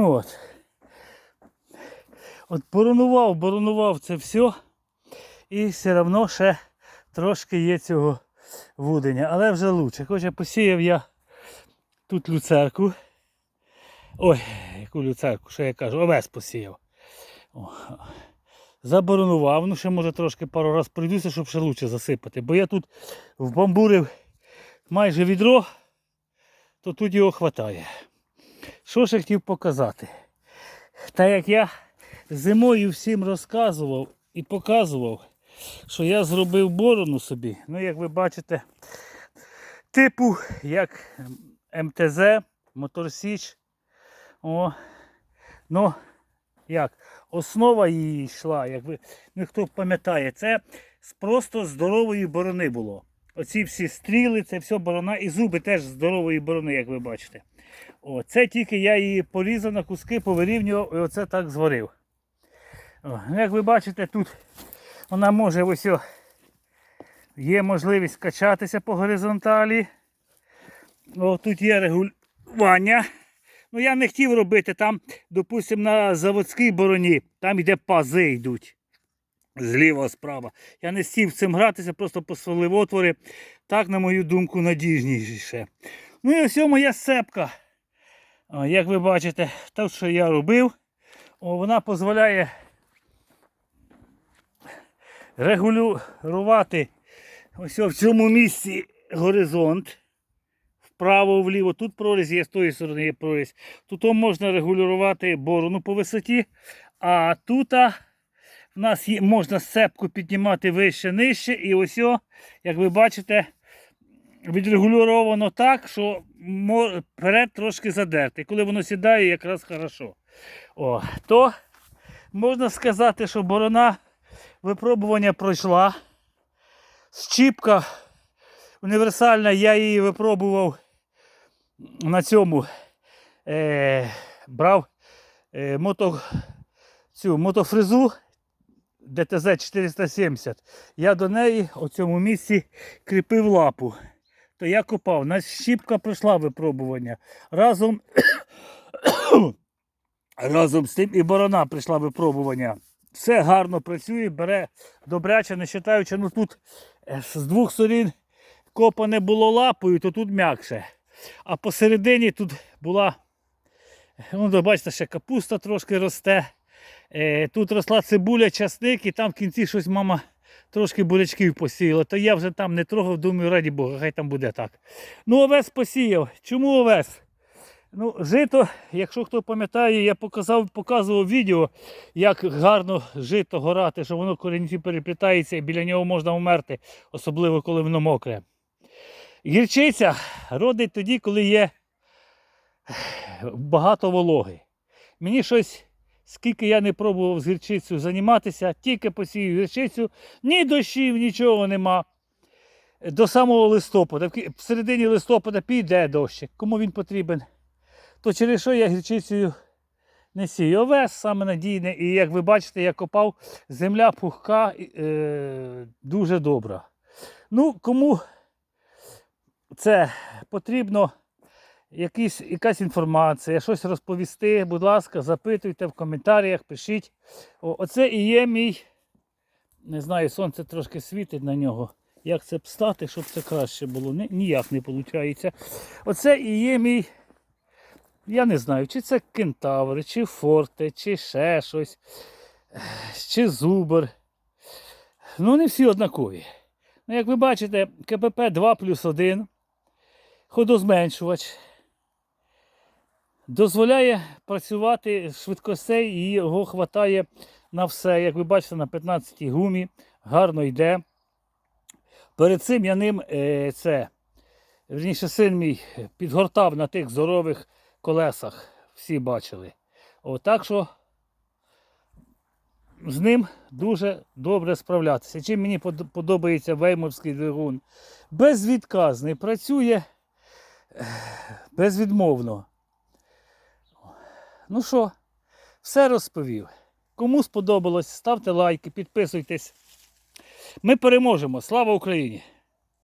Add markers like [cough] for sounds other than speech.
Ну от. От боронував, боронував це все. І все одно ще трошки є цього вудення. Але вже лучше. Хоча посіяв я тут люцерку. Ой, яку люцерку, що я кажу, овес посіяв. О, заборонував, ну ще може трошки пару разів пройдуся, щоб ще лучше засипати. Бо я тут вбамбурив майже відро, то тут його хватає. Що ж я хотів показати? Та як я зимою всім розказував і показував, що я зробив борону собі. Ну, як ви бачите, типу як МТЗ, Моторсіч. О, ну, як? Основа її йшла, як ви ну, хто пам'ятає, це просто здорової борони було. Оці всі стріли, це все борона і зуби теж здорової борони, як ви бачите. О, це тільки я її порізав на куски, повирівнював і оце так зварив. О, як ви бачите, тут вона може ось о, є можливість качатися по горизонталі. О, тут є регулювання. Ну я не хотів робити там, допустимо, на заводській бороні, там йде пази йдуть. Зліва, справа. Я не стів цим гратися, просто посолив отвори. Так, на мою думку, надіжніше. Ну і ось моя сцепка. О, як ви бачите, те, що я робив, вона дозволяє регулювати ось в цьому місці горизонт. Вправо, вліво, тут прорізь є, з тої сторони є прорізь. Тут можна регулювати борону по висоті, а тут в нас є, можна сцепку піднімати вище, нижче. І ось, як ви бачите, відрегульовано так, що перед трошки задерти. Коли воно сідає, якраз хорошо. О, то можна сказати, що борона випробування пройшла. Щіпка універсальна, я її випробував на цьому. Е, брав е, мото, цю мотофрезу ДТЗ 470. Я до неї у цьому місці кріпив лапу. То я копав. На щіпка пройшла випробування. Разом, [coughs] разом з тим і борона прийшла випробування. Все гарно працює, бере добряче, не вважаючи, ну тут е, з двох сторін копане було лапою, то тут м'якше. А посередині тут була, ну, бачите, ще капуста трошки росте. Е, Тут росла цибуля, часник, і там в кінці щось мама трошки бурячків посіяла. То я вже там не трогав, думаю, раді Бога, хай там буде так. Ну, овес посіяв. Чому овес? Ну, жито, якщо хто пам'ятає, я показав, показував відео, як гарно жито горати, що воно корінці переплітається і біля нього можна вмерти, особливо коли воно мокре. Гірчиця родить тоді, коли є багато вологи. Мені щось, скільки я не пробував з гірчицею займатися, тільки посію гірчицю, ні дощів, нічого нема. До самого листопада. В середині листопада піде дощик. Кому він потрібен? То через що я гірчицею не сію. Овес саме надійне. І як ви бачите, я копав, земля пухка, е, дуже добра. Ну, кому це потрібно якісь, якась інформація, щось розповісти, будь ласка, запитуйте в коментарях, пишіть. Оце і є мій, не знаю, сонце трошки світить на нього. Як це б щоб це краще було? Ні- ніяк не виходить. Оце і є мій, я не знаю, чи це кентаври, чи форте, чи ще щось, чи зубр. Ну, не всі однакові. Ну, як ви бачите, КПП 2 плюс 1, ходозменшувач, дозволяє працювати швидкостей і його вистачає на все. Як ви бачите, на 15 гумі гарно йде. Перед цим я ним е, це, верніше, син мій підгортав на тих здорових колесах. Всі бачили. О, так що з ним дуже добре справлятися. Чим мені подобається веймовський двигун. Безвідказний, працює безвідмовно. Ну що, все розповів. Кому сподобалось, ставте лайки, підписуйтесь. Ми переможемо. Слава Україні!